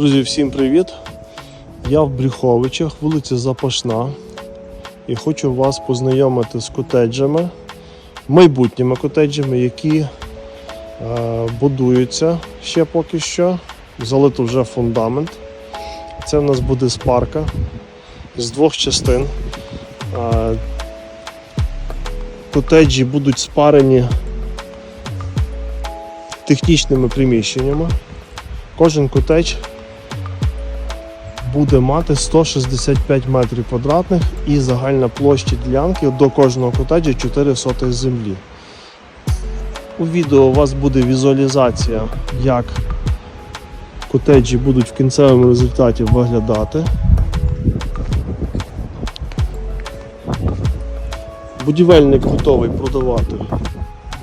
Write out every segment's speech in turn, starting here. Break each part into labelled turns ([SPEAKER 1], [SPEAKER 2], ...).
[SPEAKER 1] Друзі, всім привіт! Я в Брюховичах, вулиця Запашна. І хочу вас познайомити з котеджами, майбутніми котеджами, які е, будуються ще поки що. Залито вже фундамент. Це в нас буде спарка з двох частин. Е, котеджі будуть спарені технічними приміщеннями. Кожен котедж буде мати 165 метрів квадратних і загальна площа ділянки до кожного котеджа 4 сотих землі. У відео у вас буде візуалізація, як котеджі будуть в кінцевому результаті виглядати. Будівельник готовий продавати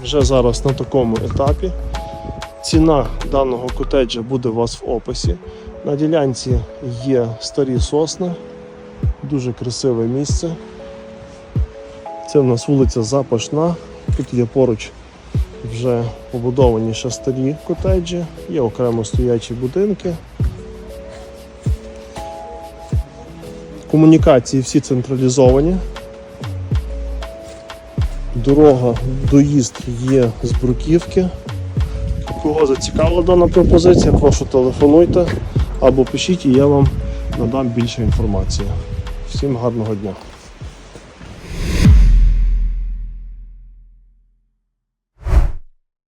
[SPEAKER 1] вже зараз на такому етапі. Ціна даного котеджа буде у вас в описі. На ділянці є старі сосни, дуже красиве місце. Це в нас вулиця Запашна. Тут є поруч вже побудовані ще старі котеджі, є окремо стоячі будинки. Комунікації всі централізовані. Дорога, доїзд є з бруківки. Кого зацікавила дана пропозиція, прошу телефонуйте або пишіть і я вам надам більше інформації. Всім гарного дня!